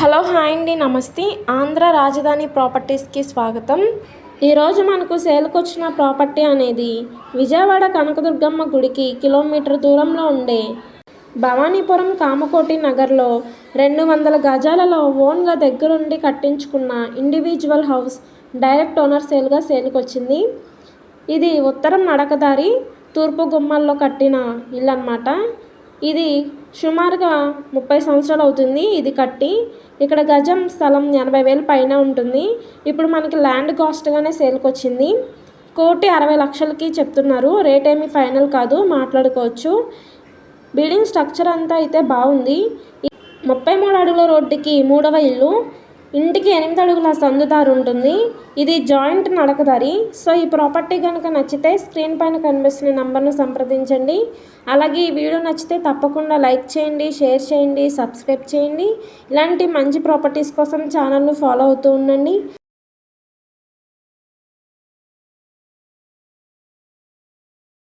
Hello hi అండి నమస్తే. ఆంధ్ర రాజధాని ప్రాపర్టీస్కి స్వాగతం. ఈరోజు మనకు సేల్కి వచ్చిన ప్రాపర్టీ అనేది విజయవాడ కనకదుర్గమ్మ గుడికి కిలోమీటర్ దూరంలో ఉండే భవానీపురం కామకోటి నగర్లో రెండు వందల గజాలలో ఓన్గా దగ్గరుండి కట్టించుకున్న ఇండివిజువల్ హౌస్ డైరెక్ట్ ఓనర్ సేల్గా సేల్కి వచ్చింది. ఇది ఉత్తరం నడకదారి తూర్పు గుమ్మాల్లో కట్టిన ఇల్లు అనమాట ఇది సుమారుగా ముప్పై సంవత్సరాలు అవుతుంది ఇది కట్టి. ఇక్కడ గజం స్థలం ఎనభై వేలు పైన ఉంటుంది. ఇప్పుడు మనకి ల్యాండ్ కాస్ట్గానే సేల్కి వచ్చింది. కోటి అరవై లక్షలకి చెప్తున్నారు. రేట్ ఏమీ ఫైనల్ కాదు మాట్లాడుకోవచ్చు. బిల్డింగ్ స్ట్రక్చర్ అంతా అయితే బాగుంది. ముప్పై మూడు అడుగుల రోడ్డుకి మూడవ ఇల్లు. ఇంటికి ఎనిమిది అడుగుల సందుదారు ఉంటుంది ఇది జాయింట్ నడకదారి. సో ఈ ప్రాపర్టీ కనుక నచ్చితే స్క్రీన్ పైన కనిపిస్తున్న నంబర్ను సంప్రదించండి. అలాగే ఈ వీడియో నచ్చితే తప్పకుండా లైక్ చేయండి షేర్ చేయండి సబ్స్క్రైబ్ చేయండి. ఇలాంటి మంచి ప్రాపర్టీస్ కోసం ఛానల్ను ఫాలో అవుతూ ఉండండి.